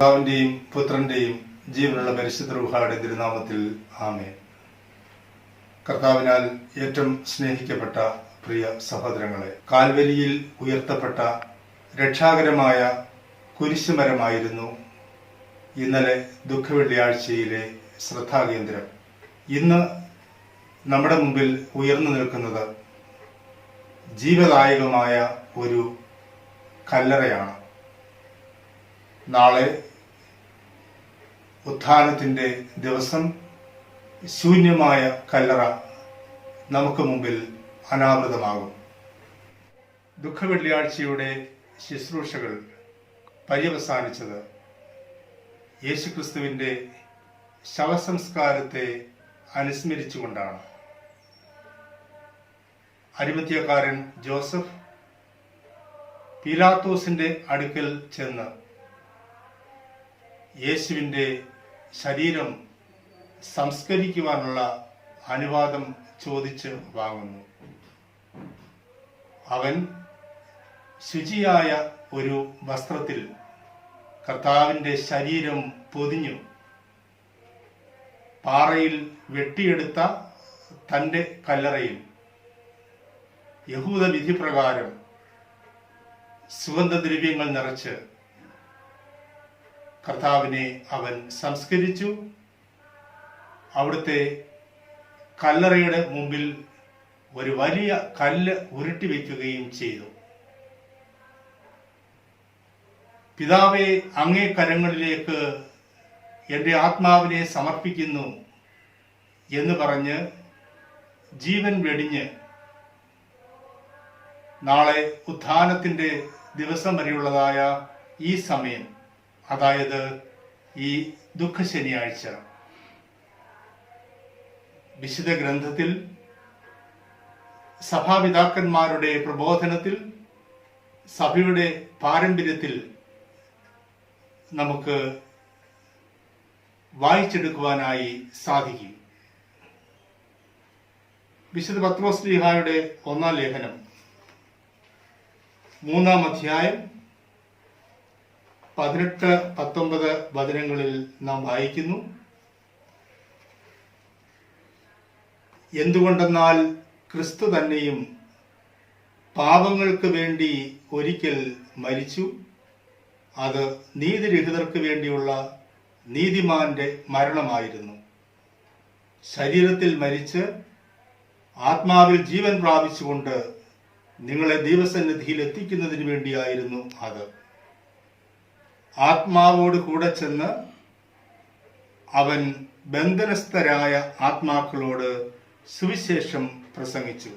പിതാവിന്റെയും പുത്രന്റെയും ജീവനുള്ള പരിശുദ്ധ റുഹായുടെ തിരുനാമത്തിൽ ആമേ കർത്താവിനാൽ ഏറ്റവും സ്നേഹിക്കപ്പെട്ട പ്രിയ സഹോദരങ്ങളെ കാൽവരിയിൽ ഉയർത്തപ്പെട്ട രക്ഷാകരമായ കുരിശുമരമായിരുന്നു ഇന്നലെ ദുഃഖവെള്ളിയാഴ്ചയിലെ ശ്രദ്ധാകേന്ദ്രം. ഇന്ന് നമ്മുടെ മുമ്പിൽ ഉയർന്നു നിൽക്കുന്നത് ജീവദായകമായ ഒരു കല്ലറയാണ്. നാളെ ഉത്ഥാനത്തിന്റെ ദിവസം ശൂന്യമായ കല്ലറ നമുക്ക് മുമ്പിൽ അനാവൃതമാകും. ദുഃഖവെള്ളിയാഴ്ചയുടെ ശുശ്രൂഷകൾ പര്യവസാനിച്ചത് യേശുക്രിസ്തുവിന്റെ ശവസംസ്കാരത്തെ അനുസ്മരിച്ചുകൊണ്ടാണ്. അരിമത്യക്കാരൻ ജോസഫ് പീലാത്തോസിന്റെ അടുക്കൽ ചെന്ന് യേശുവിന്റെ ശരീരം സംസ്കരിക്കുവാനുള്ള അനുവാദം ചോദിച്ച് വാങ്ങുന്നു. അവൻ ശുചിയായ ഒരു വസ്ത്രത്തിൽ കർത്താവിന്റെ ശരീരം പൊതിഞ്ഞു. പാറയിൽ വെട്ടിയെടുത്ത തന്റെ കല്ലറയിൽ. യഹൂദ വിധിപ്രകാരം സുഗന്ധദ്രവ്യങ്ങൾ നിറച്ച് കർത്താവിനെ അവൻ സംസ്കരിച്ചു. അവിടുത്തെ കല്ലറയുടെ മുമ്പിൽ ഒരു വലിയ കല്ല് ഉരുട്ടി വയ്ക്കുകയും ചെയ്തു. പിതാവെ അങ്ങേ കരങ്ങളിലേക്ക് എന്റെ ആത്മാവിനെ സമർപ്പിക്കുന്നു എന്ന് പറഞ്ഞ് ജീവൻ വെടിഞ്ഞ് നാളെ ഉത്ഥാനത്തിന്റെ ദിവസം വരെയുള്ളതായ ഈ സമയം അതായത് ഈ ദുഃഖ ശനിയാഴ്ച വിശുദ്ധ ഗ്രന്ഥത്തിൽ സഭാപിതാക്കന്മാരുടെ പ്രബോധനത്തിൽ സഭയുടെ പാരമ്പര്യത്തിൽ നമുക്ക് വായിച്ചെടുക്കുവാനായി സാധിക്കും. വിശുദ്ധ പത്രോസ്ലിഹായുടെ ഒന്നാം ലേഖനം മൂന്നാം അധ്യായം പതിനെട്ട് പത്തൊമ്പത് വചനങ്ങളിൽ നാം വായിക്കുന്നു. എന്തുകൊണ്ടെന്നാൽ ക്രിസ്തു തന്നെയും പാപങ്ങൾക്ക് വേണ്ടി ഒരിക്കൽ മരിച്ചു. അത് നീതിരഹിതർക്ക് വേണ്ടിയുള്ള നീതിമാന്റെ മരണമായിരുന്നു. ശരീരത്തിൽ മരിച്ച് ആത്മാവിൽ ജീവൻ പ്രാപിച്ചുകൊണ്ട് നിങ്ങളെ ദൈവസന്നിധിയിൽ എത്തിക്കുന്നതിന് വേണ്ടിയായിരുന്നു അത്. ആത്മാവോട് കൂടെ ചെന്ന് അവൻ ബന്ധനസ്ഥരായ ആത്മാക്കളോട് സുവിശേഷം പ്രസംഗിച്ചു.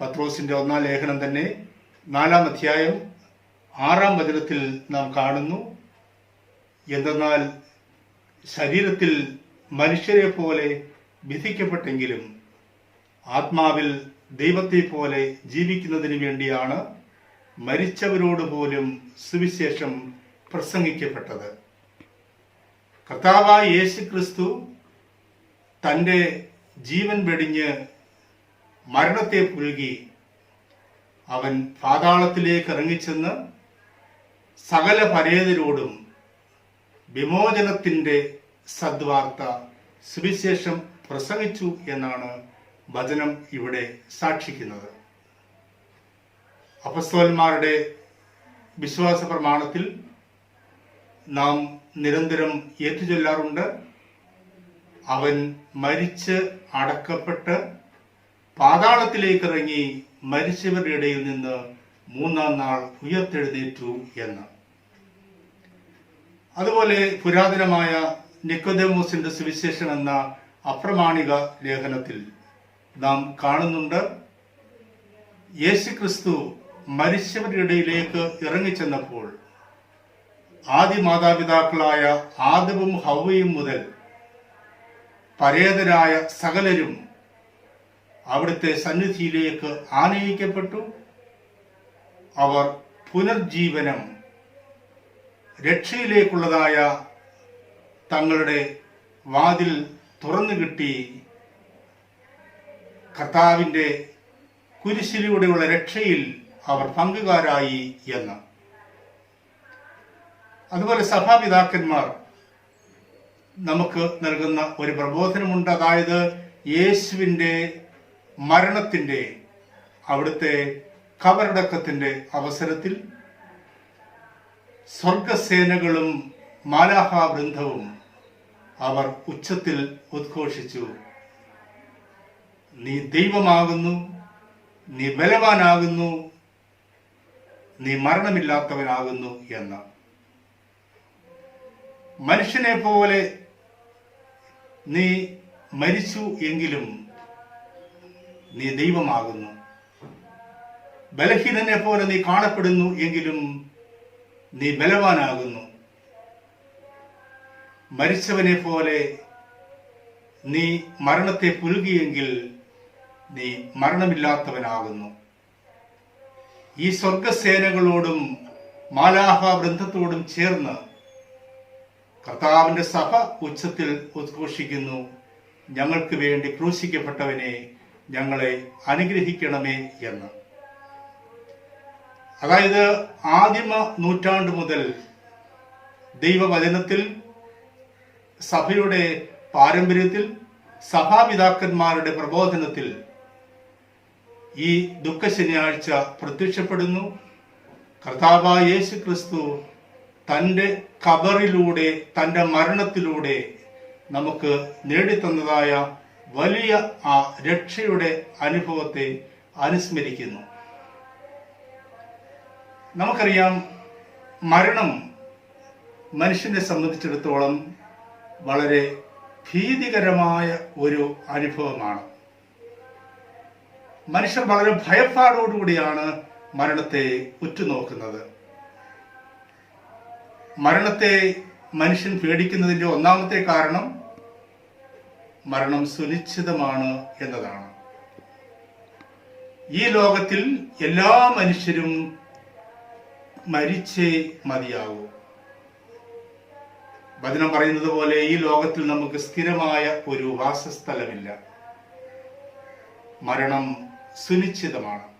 പത്രോസിന്റെ ഒന്നാം ലേഖനം തന്നെ നാലാം അധ്യായം ആറാം വചനത്തിൽ നാം കാണുന്നു. എന്തെന്നാൽ ശരീരത്തിൽ മനുഷ്യരെ പോലെ വിധിക്കപ്പെട്ടെങ്കിലും ആത്മാവിൽ ദൈവത്തെ പോലെ ജീവിക്കുന്നതിന് വേണ്ടിയാണ് മരിച്ചവരോട് പോലും സുവിശേഷം പ്രസംഗിക്കപ്പെട്ടത്. കർത്താവായ യേശു ക്രിസ്തു തന്റെ ജീവൻ വെടിഞ്ഞ് മരണത്തെ പുൽകി അവൻ പാതാളത്തിലേക്ക് ഇറങ്ങിച്ചെന്ന് സകല പരേതരോടും വിമോചനത്തിന്റെ സദ്വാർത്ത സുവിശേഷം പ്രസംഗിച്ചു എന്നാണ് വചനം ഇവിടെ സാക്ഷിക്കുന്നത്. അപസ്തോന്മാരുടെ വിശ്വാസ പ്രമാണത്തിൽ നാം നിരന്തരം ഏറ്റുചൊല്ലാറുണ്ട്. അവൻ മരിച്ച് അടക്കപ്പെട്ട് പാതാളത്തിലേക്ക് ഇറങ്ങി മരിച്ചവരുടെ ഇടയിൽ നിന്ന് മൂന്നാം നാൾ ഉയർത്തെഴുന്നേറ്റു എന്ന്. അതുപോലെ പുരാതനമായ നിക്കോദേമോസിന്റെ സുവിശേഷം എന്ന അപ്രമാണിക ലേഖനത്തിൽ നാം കാണുന്നുണ്ട്. യേശുക്രിസ്തു മരിച്ചവരുടെ ഇടയിലേക്ക് ഇറങ്ങിച്ചെന്നപ്പോൾ ആദ്യ മാതാപിതാക്കളായ ആദവും ഹൗവയും മുതൽ പരേതരായ സകലരും അവിടുത്തെ സന്നിധിയിലേക്ക് ആനയിക്കപ്പെട്ടു. അവർ പുനർജീവനം രക്ഷയിലേക്കുള്ളതായ തങ്ങളുടെ വാതിൽ തുറന്നു കിട്ടി കർത്താവിന്റെ കുരിശിലൂടെയുള്ള രക്ഷയിൽ അവർ പങ്കുകാരായി എന്ന്. അതുപോലെ സഭാപിതാക്കന്മാർ നമുക്ക് നൽകുന്ന ഒരു പ്രബോധനമുണ്ട്. അതായത് യേശുവിന്റെ മരണത്തിന്റെ അവിടുത്തെ കബറടക്കത്തിന്റെ അവസരത്തിൽ സ്വർഗസേനകളും മാലാഹാവൃന്ദവും അവർ ഉച്ചത്തിൽ ഉദ്ഘോഷിച്ചു. നീ ദൈവമാകുന്നു നീ ബലവാനാകുന്നു നീ മരണമില്ലാത്തവനാകുന്നു എന്ന്. മനുഷ്യനെ പോലെ നീ മരിച്ചു എങ്കിലും നീ ദൈവമാകുന്നു. ബലഹീനനെ പോലെ നീ കാണപ്പെടുന്നു എങ്കിലും നീ ബലവാനാകുന്നു. മരിച്ചവനെ പോലെ നീ മരണത്തെ പുലുകിയെങ്കിൽ നീ മരണമില്ലാത്തവനാകുന്നു. ഈ സ്വർഗസേനകളോടും മാലാഹ വൃന്ദത്തോടും ചേർന്ന് കർത്താവിന്റെ സഭ ഉച്ചത്തിൽ ഉദ്ഘോഷിക്കുന്നു. ഞങ്ങൾക്ക് വേണ്ടി ക്രൂശിക്കപ്പെട്ടവനെ ഞങ്ങളെ അനുഗ്രഹിക്കണമേ എന്ന്. അതായത് ആദിമ നൂറ്റാണ്ട് മുതൽ ദൈവവചനത്തിൽ സഭയുടെ പാരമ്പര്യത്തിൽ സഭാപിതാക്കന്മാരുടെ പ്രബോധനത്തിൽ ഈ ദുഃഖ ശനിയാഴ്ച പ്രത്യക്ഷപ്പെടുന്നു. കർത്താവായ യേശു ക്രിസ്തു തന്റെ കബറിലൂടെ തന്റെ മരണത്തിലൂടെ നമുക്ക് നേടിത്തന്നതായ വലിയ ആ രക്ഷയുടെ അനുഭവത്തെ അനുസ്മരിക്കുന്നു. നമുക്കറിയാം മരണം മനുഷ്യനെ സംബന്ധിച്ചിടത്തോളം വളരെ ഭീതികരമായ ഒരു അനുഭവമാണ്. മനുഷ്യർ വളരെ ഭയപ്പാടോടുകൂടിയാണ് മരണത്തെ ഉറ്റുനോക്കുന്നത്. മരണത്തെ മനുഷ്യൻ പേടിക്കുന്നതിന്റെ ഒന്നാമത്തെ കാരണം മരണം സുനിശ്ചിതമാണ് എന്നതാണ്. ഈ ലോകത്തിൽ എല്ലാ മനുഷ്യരും മരിച്ചേ മതിയാകൂ വചനം പറയുന്നത് പോലെ ഈ ലോകത്തിൽ നമുക്ക് സ്ഥിരമായ ഒരു വാസസ്ഥലമില്ല. മരണം സുനിശ്ചിതമാണ്.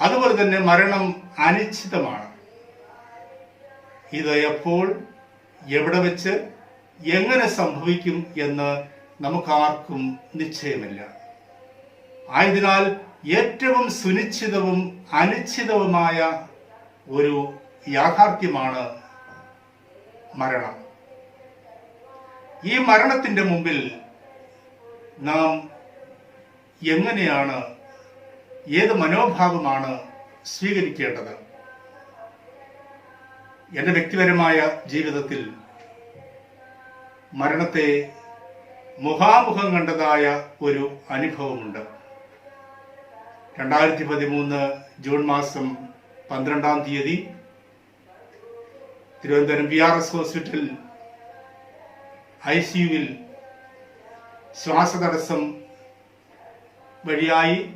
അതുപോലെ തന്നെ മരണം അനിശ്ചിതമാണ്. ഇത് എപ്പോൾ എവിടെ വെച്ച് എങ്ങനെ സംഭവിക്കും എന്ന് നമുക്കാർക്കും നിശ്ചയമില്ല. ആയതിനാൽ ഏറ്റവും സുനിശ്ചിതവും അനിശ്ചിതവുമായ ഒരു യാഥാർത്ഥ്യമാണ് മരണം. ഈ മരണത്തിന്റെ മുമ്പിൽ നാം എങ്ങനെയാണ് ഏത് മനോഭാവമാണ് സ്വീകരിക്കേണ്ടത്? എന്റെ വ്യക്തിപരമായ ജീവിതത്തിൽ മരണത്തെ മുഖാമുഖം കണ്ടതായ ഒരു അനുഭവമുണ്ട്. രണ്ടായിരത്തി പതിമൂന്ന് ജൂൺ മാസം പന്ത്രണ്ടാം തീയതി Thiruvananthapuram B R S hospital I സിയുവിൽ ശ്വാസതടസ്സം വഴിയായി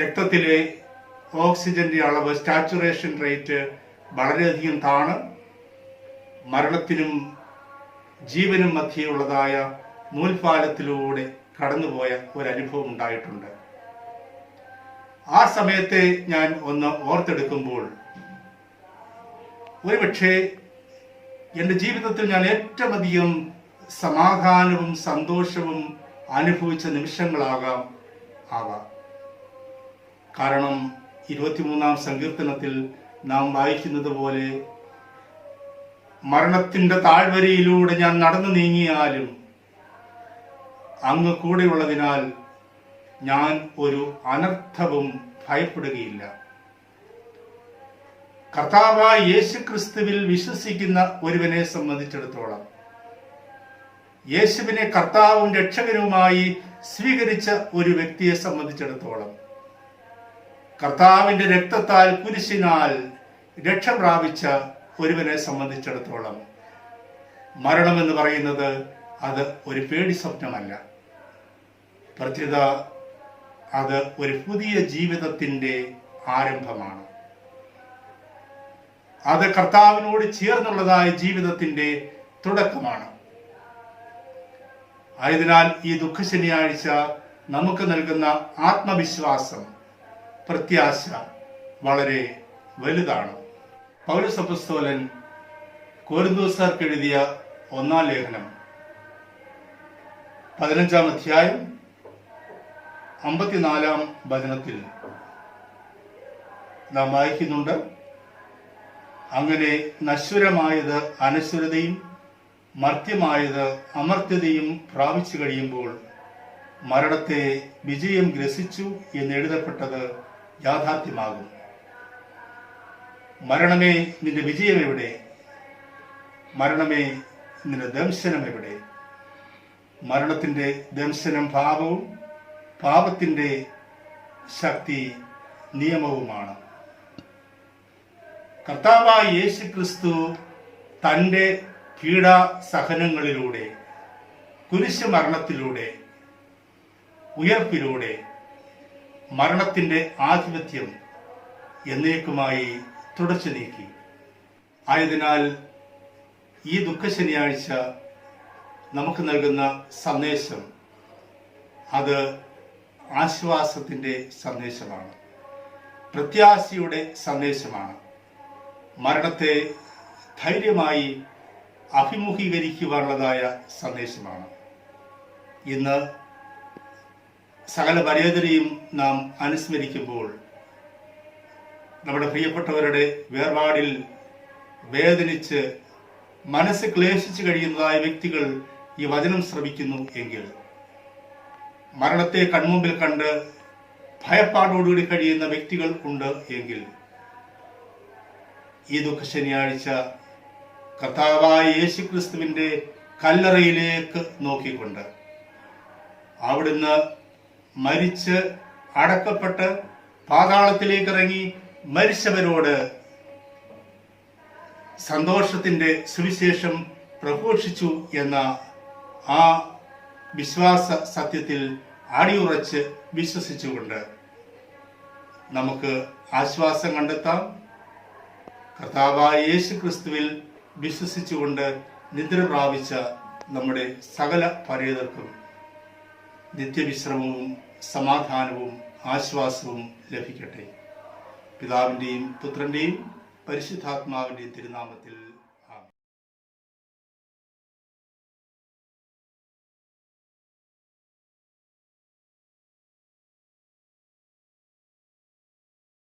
രക്തത്തിലെ ഓക്സിജന്റെ അളവ് സ്റ്റാച്ചുറേഷൻ റേറ്റ് വളരെയധികം താണ്. മരണത്തിനും ജീവനും മധ്യയുള്ളതായ നൂൽപാലത്തിലൂടെ കടന്നുപോയ ഒരനുഭവം ഉണ്ടായിട്ടുണ്ട്. ആ സമയത്തെ ഞാൻ ഒന്ന് ഓർത്തെടുക്കുമ്പോൾ ഒരുപക്ഷെ എന്റെ ജീവിതത്തിൽ ഞാൻ ഏറ്റവും അധികം സമാധാനവും സന്തോഷവും അനുഭവിച്ച നിമിഷങ്ങളാകാം ആവാം കാരണം ഇരുപത്തിമൂന്നാം സങ്കീർത്തനത്തിൽ നാം വായിക്കുന്നത് പോലെ മരണത്തിന്റെ താഴ്വരയിലൂടെ ഞാൻ നടന്നു നീങ്ങിയാലും അങ്ങ് കൂടെയുള്ളതിനാൽ ഞാൻ ഒരു അനർത്ഥവും ഭയപ്പെടുകയില്ല. കർത്താവായ യേശുക്രിസ്തുവിൽ വിശ്വസിക്കുന്ന ഒരുവനെ സംബന്ധിച്ചിടത്തോളം യേശുവിനെ കർത്താവും രക്ഷകനുമായി സ്വീകരിച്ച ഒരു വ്യക്തിയെ സംബന്ധിച്ചിടത്തോളം കർത്താവിന്റെ രക്തത്താൽ കുരിശിനാൽ രക്ഷ പ്രാപിച്ച ഒരുവനെ സംബന്ധിച്ചിടത്തോളം മരണം എന്ന് പറയുന്നത് അത് ഒരു പേടി സ്വപ്നമല്ല. പ്രത്യേക അത് ഒരു പുതിയ ജീവിതത്തിന്റെ ആരംഭമാണ്. അത് കർത്താവിനോട് ചേർന്നുള്ളതായ ജീവിതത്തിന്റെ തുടക്കമാണ്. ആയതിനാൽ ഈ ദുഃഖ ശനിയാഴ്ച നമുക്ക് നൽകുന്ന ആത്മവിശ്വാസം പ്രത്യാശ വളരെ വലുതാണ്. പൗലോസ് അപ്പസ്തോലൻ കോരിന്തോസാർക്ക് എഴുതിയ ഒന്നാം ലേഖനം പതിനഞ്ചാം അധ്യായം അമ്പത്തിനാലാം വചനത്തിൽ നാം വായിക്കുന്നുണ്ട് അങ്ങനെ നശ്വരമായത് അനശ്വരതയും മർത്യമായത് അമർത്യതയും പ്രാപിച്ചു കഴിയുമ്പോൾ മരണത്തെ വിജയം ഗ്രസിച്ചു എന്ന് എഴുതപ്പെട്ടത് യാഥാർത്ഥ്യമാകും. മരണമേ നിന്റെ വിജയം എവിടെ? മരണമേ നിന്റെ ദംശനം എവിടെ? മരണത്തിന്റെ ദംശനം പാപവും പാപത്തിന്റെ ശക്തി നിയമവുമാണ്. കർത്താവായ യേശു ക്രിസ്തു തന്റെ പീഡാ സഹനങ്ങളിലൂടെ കുരിശ് മരണത്തിലൂടെ ഉയർപ്പിലൂടെ മരണത്തിന്റെ ആധിപത്യം എന്നേക്കുമായി തുടച്ചു നീക്കി. ആയതിനാൽ ഈ ദുഃഖ ശനിയാഴ്ച നമുക്ക് നൽകുന്ന സന്ദേശം അത് ആശ്വാസത്തിന്റെ സന്ദേശമാണ്. പ്രത്യാശയുടെ സന്ദേശമാണ്. മരണത്തെ ധൈര്യമായി അഭിമുഖീകരിക്കുവാനുള്ളതായ സന്ദേശമാണ്. ഇന്ന് സകല പരേതരെയും നാം അനുസ്മരിക്കുമ്പോൾ നമ്മുടെ പ്രിയപ്പെട്ടവരുടെ വേർപാടിൽ വേദനിച്ച് മനസ്സ് ക്ലേശിച്ചു കഴിയുന്നതായ വ്യക്തികൾ ഈ വചനം ശ്രമിക്കുന്നു എങ്കിൽ മരണത്തെ കൺമുമ്പിൽ കണ്ട് ഭയപ്പാടോടുകൂടി കഴിയുന്ന വ്യക്തികൾ ഉണ്ട് എങ്കിൽ ഈ ദുഃഖ ശനിയാഴ്ച കർത്താവായ യേശുക്രിസ്തുവിന്റെ കല്ലറയിലേക്ക് നോക്കിക്കൊണ്ട് അവിടുന്ന് മരിച്ച് അടക്കപ്പെട്ട് പാതാളത്തിലേക്ക് ഇറങ്ങി മരിച്ചവരോട് സന്തോഷത്തിന്റെ സുവിശേഷം പ്രഘോഷിച്ചു എന്ന ആ വിശ്വാസ സത്യത്തിൽ അടിയുറച്ച് വിശ്വസിച്ചുകൊണ്ട് നമുക്ക് ആശ്വാസം കണ്ടെത്താം. കർത്താവായ യേശു ക്രിസ്തുവിൽ വിശ്വസിച്ചുകൊണ്ട് നിദ്ര പ്രാപിച്ച നമ്മുടെ സകല പരേതർക്കും നിത്യവിശ്രമവും സമാധാനവും ആശ്വാസവും ലഭിക്കട്ടെ. പിതാവിന്റെയും പുത്രന്റെയും പരിശുദ്ധാത്മാവിന്റെയും തിരുനാമത്തിൽ